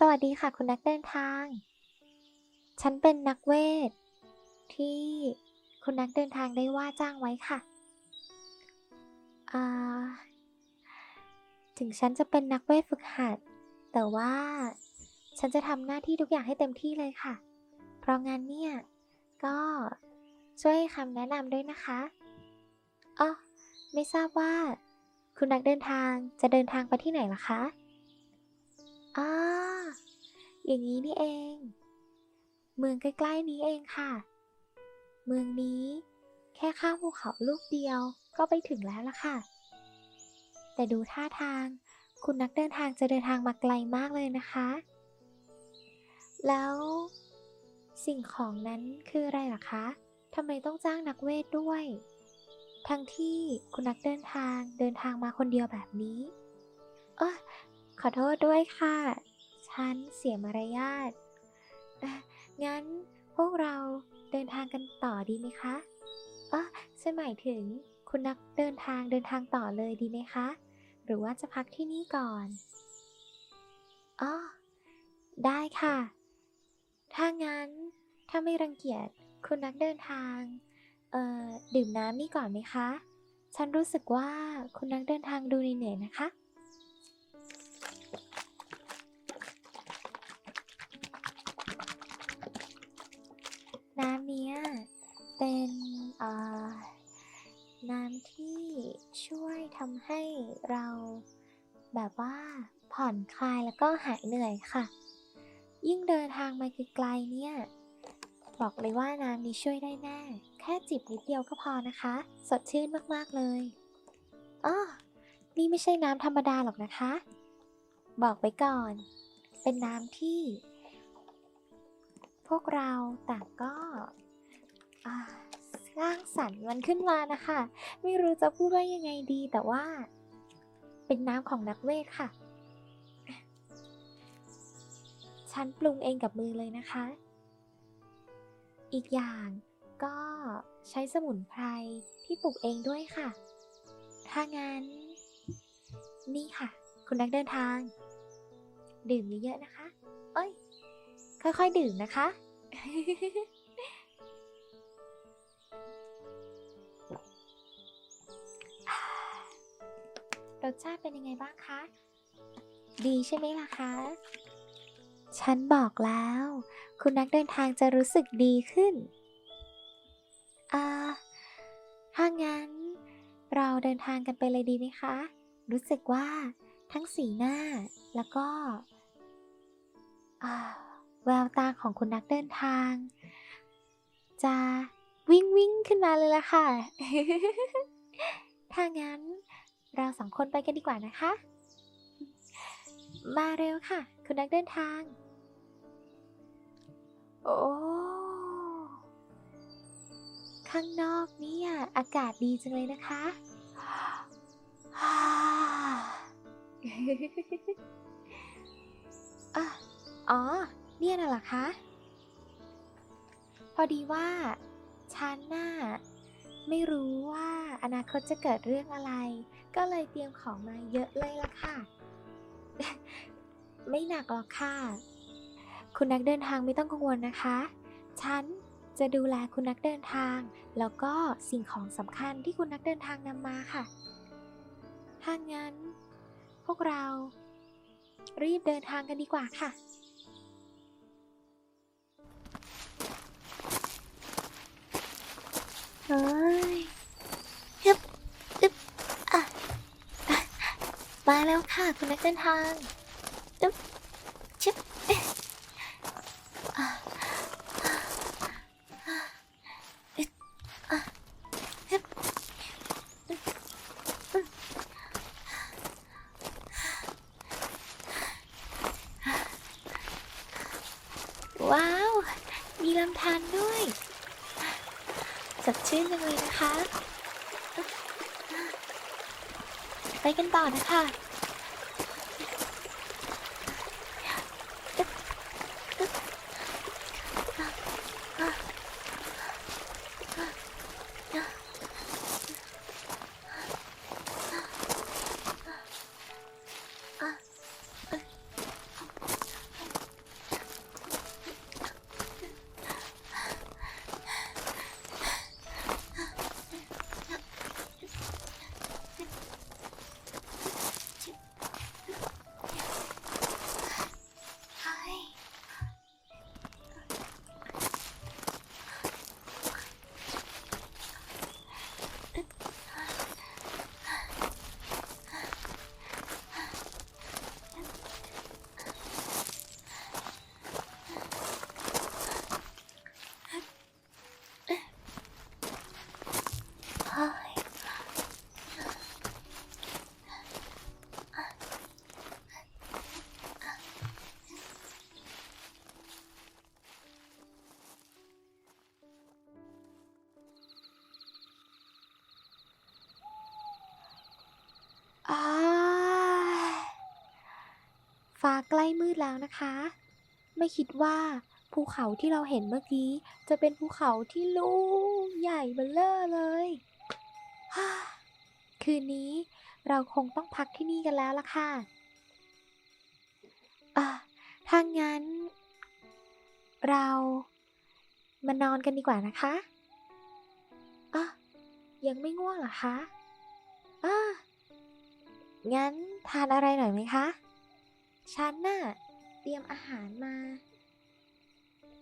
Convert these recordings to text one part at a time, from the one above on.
สวัสดีค่ะคุณนักเดินทาง ฉันเป็นนักเวท ที่คุณนักเดินทางได้ว่าจ้างไว้ค่ะถึงฉันจะเป็นนักเวทฝึกหัด แต่ว่าฉันจะทำหน้าที่ทุกอย่างให้เต็มที่เลยค่ะ เพราะงั้นเนี่ย ก็ช่วยคำแนะนำด้วยนะคะอ๋อไม่ทราบว่า คุณนักเดินทางจะเดินทางไปที่ไหนล่ะคะอ่า อย่างนี้นี่เอง เมืองใกล้ๆนี้เองค่ะ เมืองนี้แค่ข้ามภูเขาลูกเดียวก็ไปถึงแล้วล่ะค่ะ แต่ดูท่าทางคุณนักเดินทางจะเดินทางมาไกลมากเลยนะคะ แล้วสิ่งของนั้นคืออะไรล่ะคะทำไมต้องจ้างนักเวทด้วย ทั้งที่คุณนักเดินทางเดินทางมาคนเดียวแบบนี้ เออขอโทษด้วยค่ะ ฉันเสียมารยาทงั้นพวกเราเดินทางกันต่อดีไหมคะเออฉันหมายถึงคุณนักเดินทางเดินทางต่อเลยดีไหมคะ หรือว่าจะพักที่นี่ก่อนอ๋อได้ค่ะ ถ้างั้นถ้าไม่รังเกียจคุณนักเดินทาง เอ่อ ดื่มน้ำนี่ก่อนไหมคะ ฉันรู้สึกว่าคุณนักเดินทางดูเหนื่อยนะคะ น้ำเนี้ยเป็นน้ำที่ช่วยทำให้เราแบบว่าผ่อนคลายแล้วก็หายเหนื่อยค่ะ ยิ่งเดินทางมาไกลๆเนี่ย บอกเลยว่าน้ำนี้ช่วยได้แน่ แค่จิบนิดเดียวก็พอนะคะ สดชื่นมากๆเลยอ้อนี่ไม่ใช่น้ำธรรมดาหรอกนะคะ บอกไว้ก่อน เป็นน้ำที่ พวกเราต่างก็อ่าสร้างสรรค์มันขึ้นมานะคะ ไม่รู้จะพูดว่ายังไงดีแต่ว่า เป็นน้ำของนักเวทค่ะ ฉันปรุงเองกับมือเลยนะคะ อีกอย่างก็ใช้สมุนไพรที่ปลูกเองด้วยค่ะ ถ้างั้น นี่ค่ะ คุณนักเดินทาง ดื่มเยอะๆนะคะ เอ้ย ค่อยๆดื่มนะคะ รสชาติเป็นยังไงบ้างคะ ดีใช่ไหมล่ะคะ ฉันบอกแล้ว คุณนักเดินทางจะรู้สึกดีขึ้น อ่า ถ้างั้น เราเดินทางกันไปเลยดีไหมคะ รู้สึกว่าทั้งสีหน้าแล้วก็ อ่า แววตาของคุณนักเดินทาง จะวิ่งวิ่งขึ้นมาเลยล่ะค่ะ ถ้างั้นเราสองคนไปกันดีกว่านะคะ มาเร็วค่ะ คุณนักเดินทาง โอ้ ข้างนอกนี่อากาศดีจังเลยนะคะอ๋อ เนี่ยน่ะเหรอคะ พอดีว่าฉันน่ะไม่รู้ว่าอนาคตจะเกิดเรื่องอะไร ก็เลยเตรียมของมาเยอะเลยล่ะค่ะ ไม่หนักหรอกค่ะ คุณนักเดินทางไม่ต้องกังวลนะคะ ฉันจะดูแลคุณนักเดินทาง แล้วก็สิ่งของสำคัญที่คุณนักเดินทางนำมาค่ะ ถ้างั้น พวกเรารีบเดินทางกันดีกว่าค่ะ เฮ้ยฮึบฮึบอะอะ มาแล้วค่ะ คุณนักเดินทาง สดชื่นจังเลยนะคะ ไปกันต่อนะคะ ฟ้าใกล้มืดแล้วนะคะ ไม่คิดว่าภูเขาที่เราเห็นเมื่อกี้ จะเป็นภูเขาที่ลูกใหญ่เบ้อเร่อเลยคืนนี้เราคงต้องพักที่นี่กันแล้วล่ะค่ะอะถ้างั้น เรามานอนกันดีกว่านะคะอะยังไม่ง่วงเหรอคะอะงั้นทานอะไรหน่อยไหมคะ ฉันน่ะเตรียมอาหารมา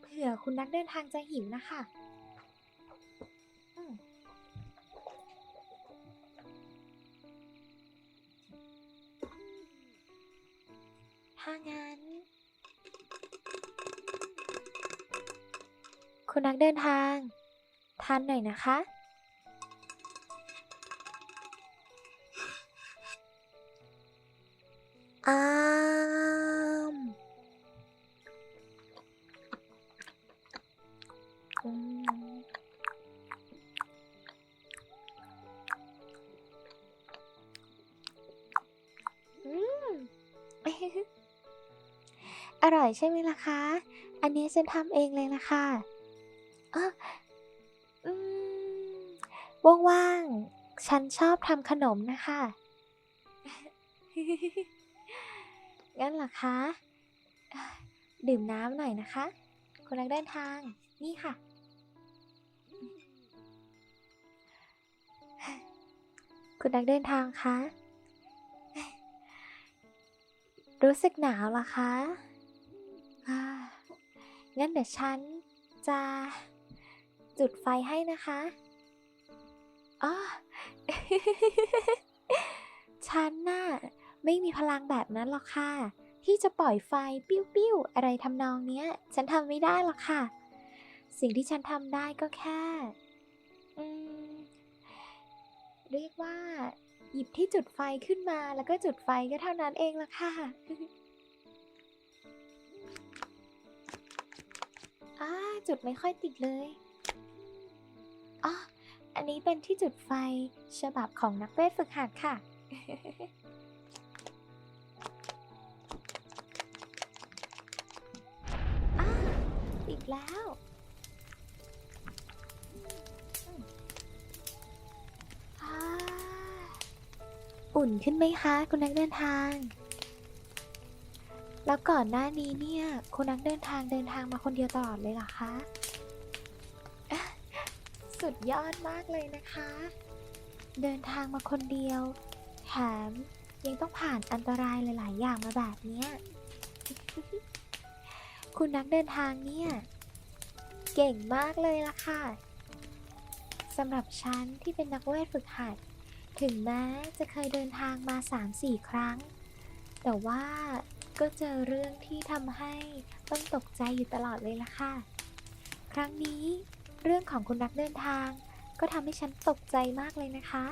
เผื่อคุณนักเดินทางจะหิวนะคะอืมถ้างั้น คุณนักเดินทาง ทานหน่อยนะคะ ร่อยใช่ไหมล่ะคะ อันนี้ฉันทำเองเลยล่ะค่ะอ้ออืมว่างๆ ฉันชอบทำขนมนะคะ งั้นเหรอคะ ดื่มน้ำหน่อยนะคะคุณนักเดินทาง นี่ค่ะ คุณนักเดินทางคะ รู้สึกหนาวเหรอคะ งั้นเดี๋ยวฉันจะจุดไฟให้นะคะอ๋อ ฉันน่ะไม่มีพลังแบบนั้นหรอกค่ะ ที่จะปล่อยไฟปิ้วๆอะไรทำนองเนี้ย ฉันทำไม่ได้หรอกค่ะ สิ่งที่ฉันทำได้ก็แค่เรียกว่า หยิบที่จุดไฟขึ้นมาแล้วก็จุดไฟก็เท่านั้นเองละค่ะ จุดไม่ค่อยติดเลยอ๋ออันนี้เป็นที่จุดไฟฉบับของนักเวทฝึกหัดค่ะอ๋อติดแล้ว อุ่นขึ้นไหมคะ คุณนักเดินทาง แล้วก่อนหน้านี้เนี่ยคุณนักเดินทางเดินทางมาคนเดียวตลอดเลยเหรอคะ สุดยอดมากเลยนะคะ เดินทางมาคนเดียว แถมยังต้องผ่านอันตรายหลาย ๆ อย่างมาแบบเนี้ย คุณนักเดินทางเนี่ย เก่งมากเลยล่ะค่ะสำหรับฉันที่เป็นนักเวทฝึกหัด ถึงแม้จะเคยเดินทางมา 3-4 ครั้ง แต่ว่า ก็เจอเรื่องที่ทำให้ต้องตกใจอยู่ตลอดเลยล่ะค่ะ ครั้งนี้เรื่องของคุณนักเดินทาง ก็ทำให้ฉันตกใจมากเลยนะคะ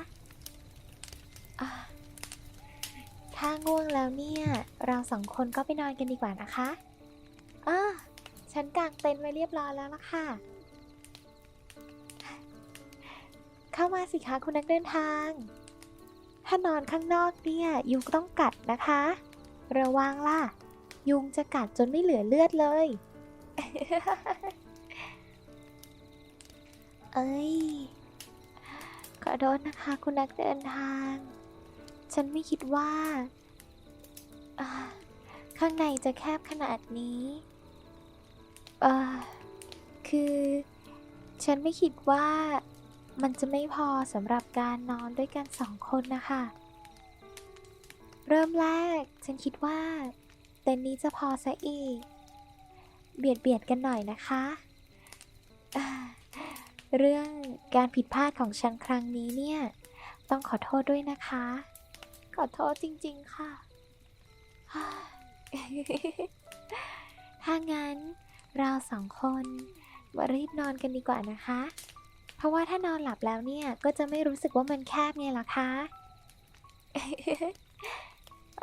ถ้าง่วงแล้วเนี่ย เราสองคนก็ไปนอนกันดีกว่านะคะอะฉันกางเต็นท์ไว้เรียบร้อยแล้วล่ะค่ะ เข้ามาสิคะคุณนักเดินทาง ถ้านอนข้างนอกเนี่ยยุงต้องกัดนะคะ ระวังล่ะ ยุงจะกัดจนไม่เหลือเลือดเลย เอ้ย ขอโทษนะคะคุณนักเดินทาง ฉันไม่คิดว่า ข้างในจะแคบขนาดนี้ เออคือ ฉันไม่คิดว่ามันจะไม่พอสำหรับการนอนด้วยกันสองคนนะคะ เริ่มแรก ฉันคิดว่าเต็นท์นี้จะพอซะอีก เบียดเบียดกันหน่อยนะคะ เรื่องการผิดพลาดของฉันครั้งนี้เนี่ย ต้องขอโทษด้วยนะคะ ขอโทษจริงๆค่ะ ถ้างั้นเราสองคนมารีบนอนกันดีกว่านะคะ เพราะว่าถ้านอนหลับแล้วเนี่ย ก็จะไม่รู้สึกว่ามันแคบไงล่ะคะ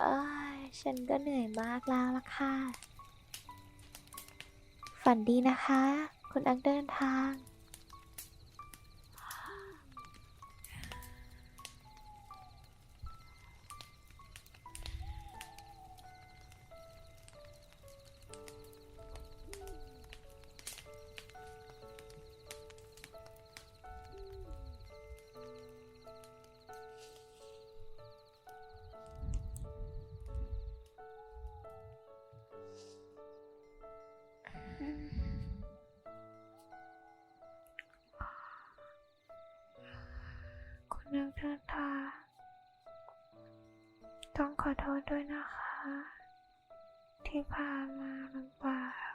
เอ้ยฉันก็เหนื่อยมากแล้วล่ะค่ะ ฝันดีนะคะ คุณอังเดินทาง คุณนักเดินทางต้องขอโทษด้วยนะคะ ที่พามาลำบาก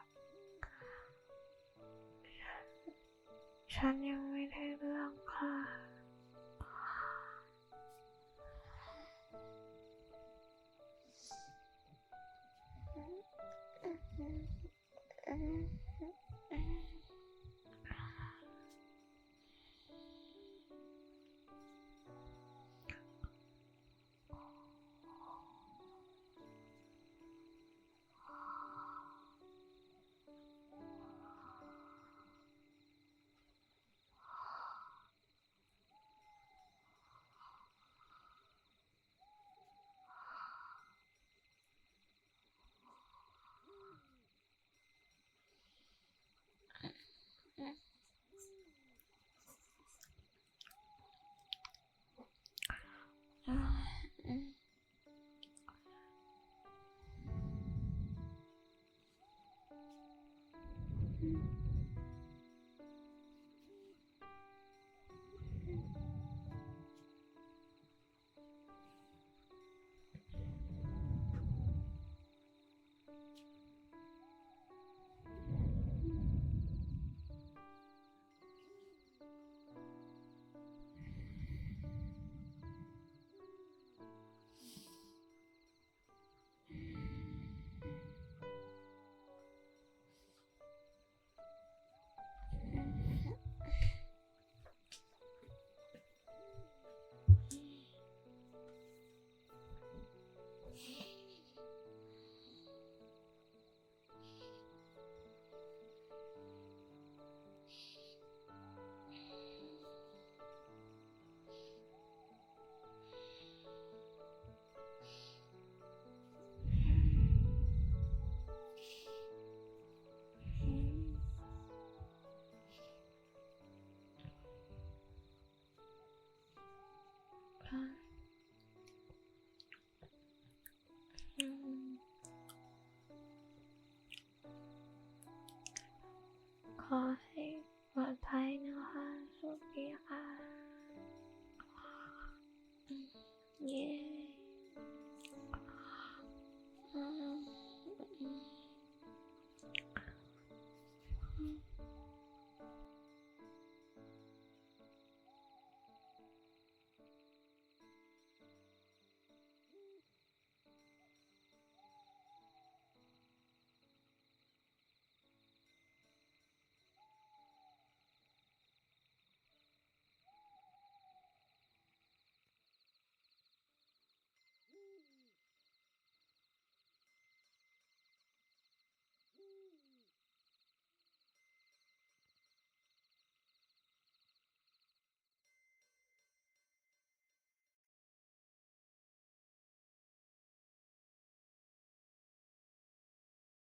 ฉันยัง Oh.